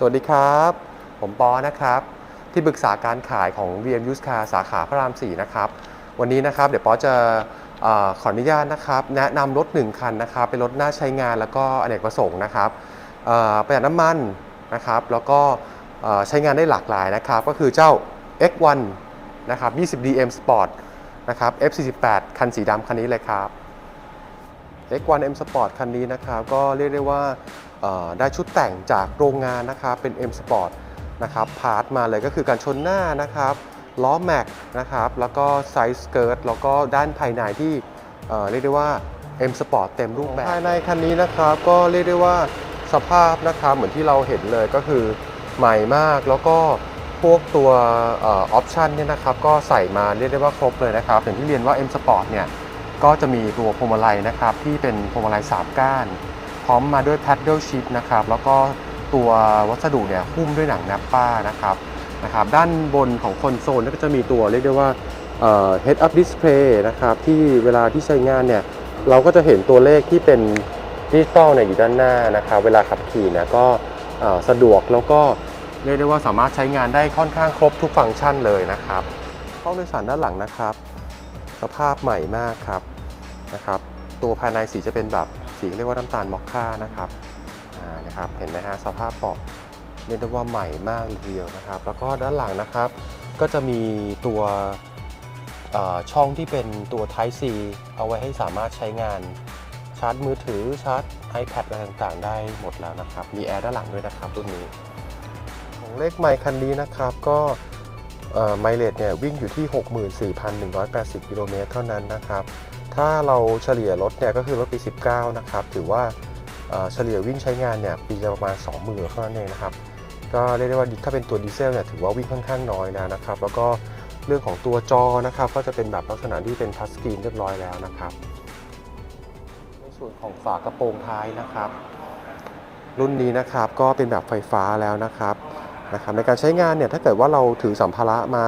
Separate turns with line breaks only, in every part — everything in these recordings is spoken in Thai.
สวัสดีครับ ผมปอนะครับ ที่ปรึกษาการขายของ VM Used Car สาขาพระราม 4 นะครับ วันนี้นะครับ เดี๋ยวปอจะอขออนุญาตนะครับ แนะนำรถ 1 คันนะครับ เป็นรถน่าใช้งานแล้วก็อเนกประสงค์นะครับประหยัดน้ำมันนะครับ แล้วก็ใช้งานได้หลากหลายนะครับ ก็คือเจ้า X1 นะครับ 20DM Sport นะครับ F48 คันสีดำคันนี้เลยครับ X1M Sport คันนี้นะครับ ก็เรียกได้ว่า ได้ชุดแต่งจากโรงงานนะครับเป็น M Sport นะครับพาร์ทมาเลยก็คือการชนหน้านะครับล้อแม็กนะครับแล้วก็ไซส์สเกิร์ตแล้วก็ด้านภายในที่เเรียกได้ว่า M Sport เต็มรูปแบบภายในคันนี้นะครับก็เรียกได้ว่าสภาพนะครับเหมือนที่เราเห็นเลยก็คือใหม่มากแล้วก็พวกตัวออปชันเนี่ยนะครับก็ใส่มาเรียกได้ว่าครบเลยนะครับอย่างที่เรียนว่า M Sport เนี่ยก็จะมีตัวพวงมาลัยนะครับที่เป็นพวงมาลัย3ก้าน ร้อมมาด้วย paddle shift นะครับแล้วก็ตัววัสดุเนี่ยหุ้มด้วยหนังแนปป้านะครับนะครับด้านบนของคอนโซลก็จะมีตัวเรียกได้ว่าเอ่อ head up display นะครับที่เวลาที่ใช้งานเนี่ยเราก็จะเห็นตัวเลขที่เป็นดิจิตอลเนี่ยอยู่ด้านหน้านะครับเวลาขับขี่เนี่ยก็สะดวกแล้วก็เรียกได้ว่าสามารถใช้งานได้ค่อนข้างครบทุกฟังก์ชันเลยนะครับห้องโดยสารด้านหลังนะครับ สภาพใหม่มากครับนะครับ ตัวภายในสีจะเป็นแบบ สีเรียกว่าน้ำตาลมอคค่านะครับนะครับเห็นไหมฮะสภาพเบาะเรียกได้ว่าใหม่มากเลยทีเดียวนะครับ แล้วก็ด้านหลังนะครับก็จะมีตัวช่องที่เป็นตัว Type C เอาไว้ให้สามารถใช้งานชาร์จมือถือชาร์จ iPad อะไรต่างๆ ได้หมดแล้วนะครับ มีแอร์ด้านหลังด้วยนะครับรุ่นนี้ ของเลขไมค์คันนี้นะครับก็ไมเลจเนี่ยวิ่งอยู่ที่ 64,180 กิโลเมตรเท่านั้นนะครับ ถ้าเราเฉลี่ยรถเนี่ยก็คือรถปี 19 นะครับ ถือว่าเฉลี่ยวิ่งใช้งานเนี่ยปีละประมาณ 20,000เท่านั้นเองนะครับ ก็เรียกได้ว่าถ้าเป็นตัวดีเซลเนี่ยถือว่าวิ่งค่อนข้างน้อยแล้วนะครับ แล้วก็เรื่องของตัวจอนะครับ ก็จะเป็นแบบลักษณะที่เป็นทัชสกรีนเรียบร้อยแล้วนะครับ ในส่วนของฝากระโปรงท้ายนะครับ รุ่นนี้นะครับก็เป็นแบบไฟฟ้าแล้วนะครับนะครับในการใช้งานเนี่ยถ้าเกิดว่าเราถือสัมภาระมา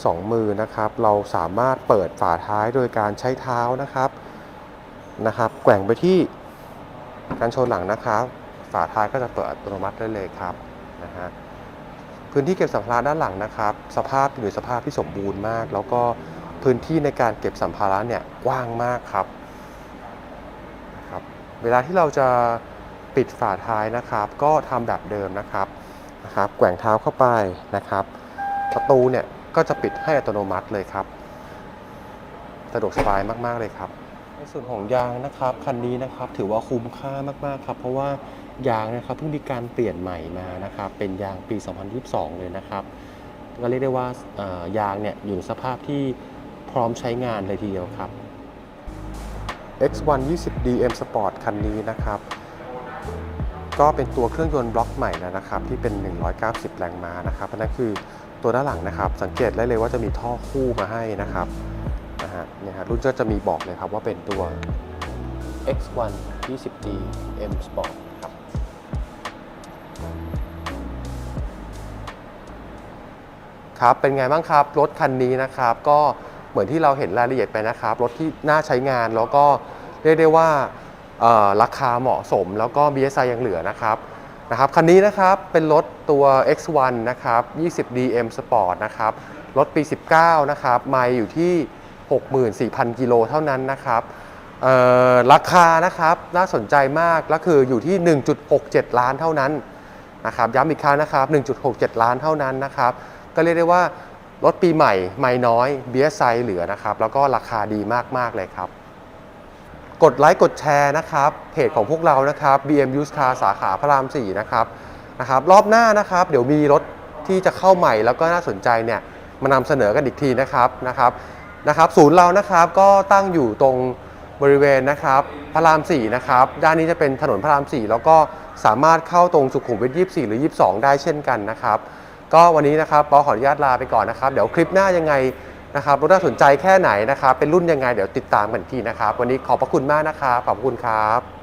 2 มือนะครับ เราสามารถเปิดฝาท้ายโดยการใช้เท้านะครับนะครับ แกว่งไปที่การชนหลังนะครับ ฝาท้ายก็จะเปิดอัตโนมัติได้เลยครับนะฮะพื้นที่เก็บสัมภาระด้านหลังนะครับ สภาพอยู่สภาพที่สมบูรณ์มาก แล้วก็พื้นที่ในการเก็บสัมภาระเนี่ยกว้างมากครับครับ เวลาที่เราจะปิดฝาท้ายนะครับ ก็ทำแบบเดิมนะครับนะครับ แกว่งเท้าเข้าไปนะครับ ประตูเนี่ย ก็จะปิดให้อัตโนมัติเลยครับ สะดวกสบายมาก ๆ เลยครับ ในส่วนของยางนะครับคันนี้นะครับถือว่าคุ้มค่ามาก ๆ ครับ เพราะว่ายางนะครับเพิ่งมีการเปลี่ยนใหม่มานะครับ เป็นยางปี 2022 เลยนะครับก็เรียกได้ว่ายางเนี่ยอยู่ในสภาพที่พร้อมใช้งานเลยทีเดียวครับ X1 20D M Sport คันนี้นะครับ ก็เป็นตัวเครื่องยนต์บล็อกใหม่แล้วนะครับ ที่เป็น 190 แรงม้านะครับนนั้นคือ ตัวด้านหลังนะครับ สังเกตได้เลยว่าจะมีท่อคู่มาให้นะครับนะฮะเนี่ยฮะรุ่นก็จะมีบอกเลยครับว่าเป็นตัว X1 20D M Sport ครับครับเป็นไงบ้างครับรถคันนี้นะครับ ก็เหมือนที่เราเห็นรายละเอียดไปนะครับ รถที่น่าใช้งานแล้วก็เรียกได้ว่าราคาเหมาะสมแล้วก็ BSI ยังเหลือนะครับ นะครับคันนี้นะครับเป็นรถตัว X1 นะครับ 20DM Sport นะครับรถปี 19 นะครับไมล์อยู่ที่ 64,000 กิโลเท่านั้นนะครับราคานะครับน่าสนใจมากและคืออยู่ที่ 1.67 ล้านเท่านั้นนะครับย้ำอีกครั้งนะครับ 1.67 ล้านเท่านั้นนะครับก็เรียกได้ว่ารถปีใหม่ไม่น้อยเบียไซเหลือนะครับแล้วก็ราคาดีมากๆเลยครับ กดไลค์กดแชร์นะครับเพจของพวกเรานะครับ BM Used Car สาขาพระราม 4 นะครับนะครับ รอบหน้านะครับเดี๋ยวมีรถที่จะเข้าใหม่แล้วก็น่าสนใจเนี่ยมานำเสนอกันอีกทีนะครับนะครับนะครับ ศูนย์เรานะครับก็ตั้งอยู่ตรงบริเวณนะครับพระราม 4 นะครับ ด้านนี้จะเป็นถนนพระราม 4 แล้วก็สามารถเข้าตรงสุขุมวิท 24 หรือ 22 ได้เช่นกันนะครับ ก็วันนี้นะครับปอขออนุญาตลาไปก่อนนะครับ เดี๋ยวคลิปหน้ายังไง นะครับรถน่าสนใจแค่ไหนนะครับ เป็นรุ่นยังไงเดี๋ยวติดตามกันอีกทีนะครับ วันนี้ขอบพระคุณมากนะครับ ขอบคุณครับ